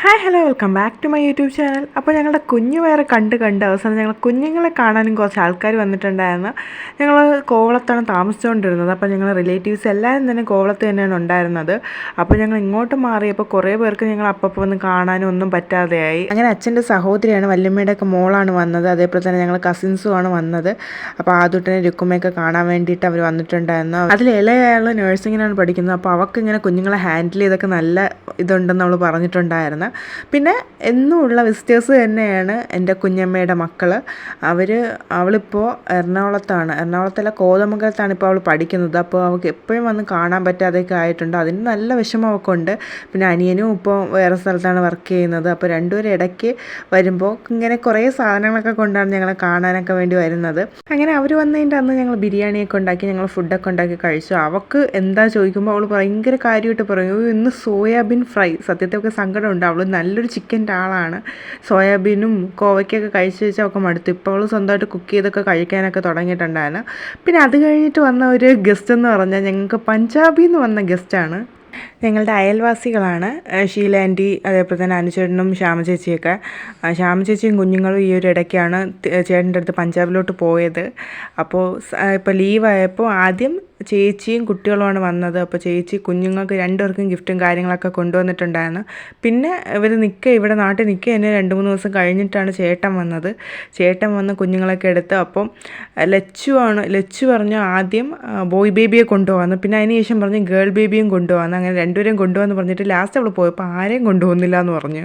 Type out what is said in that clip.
Hi hello welcome back to my YouTube channel അപ്പോൾ ഞങ്ങളുടെ കുഞ്ഞു വയറ് കണ്ട് കണ്ട് അവസാനം ഞങ്ങൾ കുഞ്ഞുങ്ങളെ കാണാനും കുറച്ച് ആൾക്കാർ വന്നിട്ടുണ്ടായിരുന്നു. ഞങ്ങൾ കോവളത്താണ് താമസിച്ചുകൊണ്ടിരുന്നത്. അപ്പോൾ ഞങ്ങൾ റിലേറ്റീവ്സ് എല്ലാവരും തന്നെ കോവളത്ത് തന്നെയാണ് ഉണ്ടായിരുന്നത്. അപ്പോൾ ഞങ്ങൾ ഇങ്ങോട്ട് മാറിയപ്പോൾ കുറേ പേർക്ക് ഞങ്ങൾ അപ്പപ്പോൾ വന്ന് കാണാനും ഒന്നും പറ്റാതെയായി. അങ്ങനെ അച്ഛന്റെ സഹോദരിയാണ് വല്യമ്മയുടെ ഒക്കെ മോളാണ് വന്നത്. അതേപോലെ തന്നെ ഞങ്ങൾ കസിൻസുമാണ് വന്നത്. അപ്പോൾ ആദ്യട്ടനെ രുക്കുമ്മയൊക്കെ കാണാൻ വേണ്ടിയിട്ട് അവർ വന്നിട്ടുണ്ടായിരുന്നു അതിൽ ഇളയാൾ നഴ്സിങ്ങിനാണ് പഠിക്കുന്നത്. അപ്പോൾ അവൾക്ക് ഇങ്ങനെ കുഞ്ഞുങ്ങളെ ഹാൻഡിൽ ചെയ്തൊക്കെ നല്ല ഇതുണ്ടെന്ന് അവൾ പറഞ്ഞിട്ടുണ്ടായിരുന്നു. പിന്നെ എന്നുമുള്ള വിസിറ്റേഴ്സ് തന്നെയാണ് എന്റെ കുഞ്ഞമ്മയുടെ മക്കൾ അവർ അവളിപ്പോൾ എറണാകുളത്താണ്. എറണാകുളത്തല്ല കോതമംഗലത്താണ് ഇപ്പോൾ അവൾ പഠിക്കുന്നത്. അപ്പോൾ അവൾക്ക് എപ്പോഴും വന്ന് കാണാൻ പറ്റാതെയൊക്കെ ആയിട്ടുണ്ട്. അതിന് നല്ല വിഷമമൊക്കെ ഉണ്ട് പിന്നെ അനിയനും ഇപ്പോൾ വേറെ സ്ഥലത്താണ് വർക്ക് ചെയ്യുന്നത്. അപ്പോൾ രണ്ടുപേരും ഇടയ്ക്ക് വരുമ്പോൾ ഇങ്ങനെ കുറേ സാധനങ്ങളൊക്കെ കൊണ്ടാണ് ഞങ്ങളെ കാണാനൊക്കെ വേണ്ടി വരുന്നത്. അങ്ങനെ അവർ വന്നതിന്റെ അന്ന് ഞങ്ങൾ ബിരിയാണിയൊക്കെ ഉണ്ടാക്കി ഞങ്ങൾ ഫുഡൊക്കെ ഉണ്ടാക്കി കഴിച്ചു. അവൾക്ക് എന്താ ചോദിക്കുമ്പോൾ അവൾ ഭയങ്കര കാര്യമായിട്ട് പറയും. ഇന്ന് സോയാബീൻ ഫ്രൈ. സത്യത്തെ ഒക്കെ സങ്കടമുണ്ട്. അവൾ നല്ലൊരു ചിക്കന്റെ ആളാണ്. സോയാബീനും കോവയ്ക്കൊക്കെ കഴിച്ചു വെച്ച് അവൾക്ക് മടുത്തു. ഇപ്പോൾ അവൾ സ്വന്തമായിട്ട് കുക്ക് ചെയ്തൊക്കെ കഴിക്കാനൊക്കെ തുടങ്ങിയിട്ടുണ്ടായിരുന്നു. പിന്നെ അത് കഴിഞ്ഞിട്ട് വന്ന ഒരു ഗസ്റ്റ് എന്ന് പറഞ്ഞാൽ ഞങ്ങൾക്ക് പഞ്ചാബിൽ നിന്ന് വന്ന ഗസ്റ്റാണ് ഞങ്ങളുടെ അയൽവാസികളാണ് ഷീല ആന്റി അതേപോലെ തന്നെ അനുചേട്ടനും ശ്യാമ ചേച്ചിയൊക്കെ. ശ്യാമ ചേച്ചിയും കുഞ്ഞുങ്ങളും ഈ ഒരു ഇടയ്ക്കാണ് ചേട്ടന്റെ അടുത്ത് പഞ്ചാബിലോട്ട് പോയത്. അപ്പോൾ ഇപ്പോൾ ലീവായപ്പോൾ ആദ്യം ചേച്ചിയും കുട്ടികളുമാണ് വന്നത്. അപ്പോൾ ചേച്ചി കുഞ്ഞുങ്ങൾക്ക് രണ്ടുപേർക്കും ഗിഫ്റ്റും കാര്യങ്ങളൊക്കെ കൊണ്ടുവന്നിട്ടുണ്ടായിരുന്നു. പിന്നെ ഇവർ നിൽക്കുക ഇവിടെ നാട്ടിൽ നിൽക്കുക തന്നെ രണ്ട് മൂന്ന് ദിവസം കഴിഞ്ഞിട്ടാണ് ചേട്ടൻ വന്നത്. ചേട്ടൻ വന്ന് കുഞ്ഞുങ്ങളൊക്കെ എടുത്ത് അപ്പം ലച്ചു ആണ് ലച്ചു പറഞ്ഞു ആദ്യം ബോയ് ബേബിയെ കൊണ്ടുപോകുന്നു പിന്നെ അതിന് ശേഷം പറഞ്ഞു ഗേൾ ബേബിയും കൊണ്ടുപോകുന്നു അങ്ങനെ രണ്ടുപേരും കൊണ്ടുപോകാമെന്ന് പറഞ്ഞിട്ട് ലാസ്റ്റ് അവൾ പോയപ്പോൾ ആരെയും കൊണ്ടുപോകുന്നില്ല എന്ന് പറഞ്ഞു.